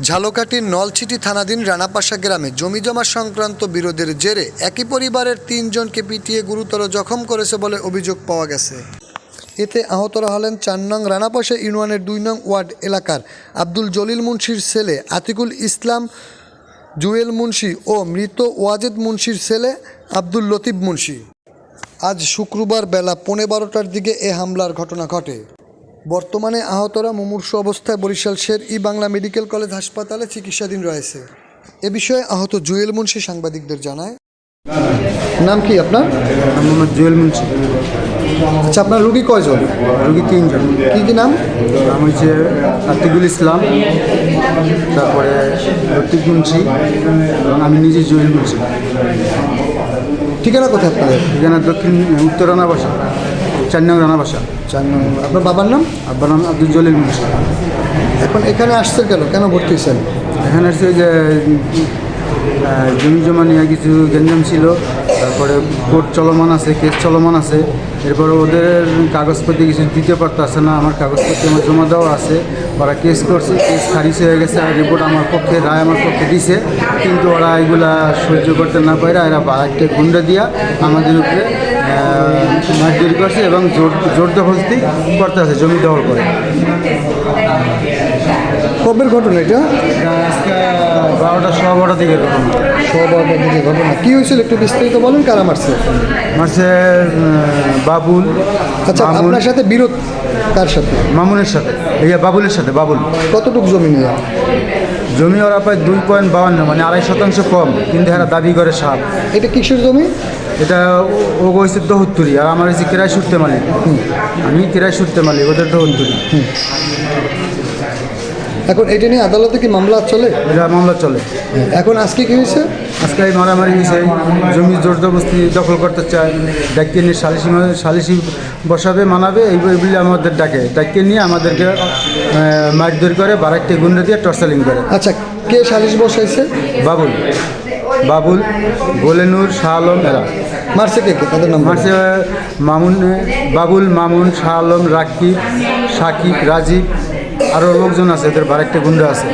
ঝালকাঠির নলছিটি থানাধীন রানাপাশা গ্রামে জমিজমা সংক্রান্ত বিরোধের জেরে একই পরিবারের তিনজনকে পিটিয়ে গুরুতর জখম করেছে বলে অভিযোগ পাওয়া গেছে। এতে আহতরা হলেন চার নং রানাপাশা ইউনিয়নের দুই নং ওয়ার্ড এলাকার আব্দুল জলিল মুন্সির ছেলে আতিকুল ইসলাম, জুয়েল মুন্সি ও মৃত ওয়াজেদ মুন্সির ছেলে আব্দুল লতিফ মুন্সি। আজ শুক্রবার বেলা পৌনে বারোটার দিকে এ হামলার ঘটনা ঘটে। বর্তমানে আহতরা মুমূর্ষ অবস্থায় বরিশাল শের ই বাংলা মেডিকেল কলেজ হাসপাতালে চিকিৎসাধীন রয়েছে। এ বিষয়ে আহত জুয়েল মুন্সি সাংবাদিকদের জানায়। নাম কি আপনার? মোহাম্মদ জুয়েল মুন্সি। আচ্ছা আপনার রুগী কয়জন? রুগী তিনজন। কি কি নাম? নাম হচ্ছে আতিকুল ইসলাম তারপরে লতিফ মুন্সি এবং আমি নিজে জুয়েল মুন্সি। ঠিকানা কোথায় আপনাদের? ঠিকানা দক্ষিণ উত্তর রানা বাসা চার নং রানা বাসা চার নম্বর আপনার বাবার নাম? আব্বার নাম আব্দুল জলিল মুন্সি এখন এখানে আসছেন কেন? কেন ভর্তি হয়েছেন? এখানে হচ্ছে যে জমি জমা নিয়ে কিছু গেঞ্জাম ছিল তারপরে কোর্ট চলমান আছে কেস চলমান আছে এরপরে ওদের কাগজপত্র কিছু দিতে পারতেছে না আমার কাগজপত্র আমার জমা দেওয়া আছে ওরা কেস করছে কেস খারিজ হয়ে গেছে আর রিপোর্ট আমার পক্ষে রায় আমার পক্ষে দিছে কিন্তু ওরা এগুলা সহ্য করতে না পারে এরা বাড়াইতে গুন্ডা দিয়া আমাদের উপরে মারধর করছে এবং জোর দখলতি করতে আছে জমি দখল করে। কবের ঘটনা এটা? আজকে বারোটা সোয়া বারোটা দিকে ঘটনা। সবার দিকে ঘটনা। কি হয়েছিল একটু বিস্তারিত বলেন কারা মারছে? মারছে বাবুল আচ্ছা আপনার সাথে বিরোধ কার সাথে? মামুনের সাথে এই বাবুলের সাথে বাবুল। কতটুকু জমি নিয়ে? জমি ওরা প্রায় দুই পয়েন্ট বাউন্ন মানে আড়াই শতাংশ কম কিন্তু এরা দাবি করে সাপ এটা কিসের জমি? এটা ও হয়েছে দহুত্তরি আর আমার হয়েছে কেরাই সুরতে মালিক আমি কেরাই সুরতে মালিক ওদের দহুত্তরি। এখন এটা নিয়ে আদালতে কি মামলা চলে? এটা মামলা চলে। এখন আজকে কি হয়েছে আজকে এই মারামারি হয়েছে জমি জোর জবস্তি দখল করতে চায় ডাকিয়ে নিয়ে সালিসি সালিসি বসাবে মানাবে এই বলে আমাদের ডাকে। ডাকিয়ে নিয়ে আমাদেরকে মারধর করে বারাকটি গুন্ডা দিয়ে টর্চালিং করে। আচ্ছা কে সালিশ বসাইছে? বাবুল। বাবুল গোলেনুর শাহ আলম এরা। মারছে কে কে? তাদের নাম। মাসে মামুন বাবুল মামুন শাহ আলম রাকিব সাকিব রাজীব আরও লোকজন আছে এদের বারেকটা গুন্ডা আছে।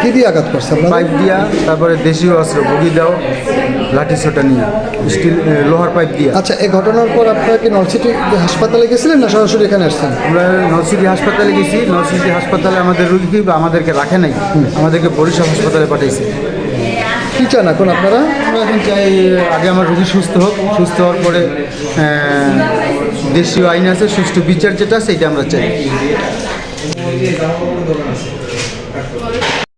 কি দিয়ে আঘাত করছে পাইপ দিয়া তারপরে দেশীয় অস্ত্র বগি দাও লাঠি ছোটা নিয়ে স্টিল লোহার পাইপ দিয়া। আচ্ছা এই ঘটনার পর আপনারা কি নলসিটি হাসপাতালে গেছিলেন না সরাসরি এখানে আসছেন? আমরা নরসিটি হাসপাতালে গেছি নরসিটি হাসপাতালে আমাদের রুগী বা আমাদেরকে রাখে নাই আমাদেরকে বরিশাল হাসপাতালে পাঠিয়েছে কি চান এখন আপনারা? আমরা এখন চাই, আগে আমার রুগী সুস্থ হোক, সুস্থ হওয়ার পরে দেশীয় আইন আছে, সুষ্ঠু বিচার যেটা সেইটা আমরা চাই।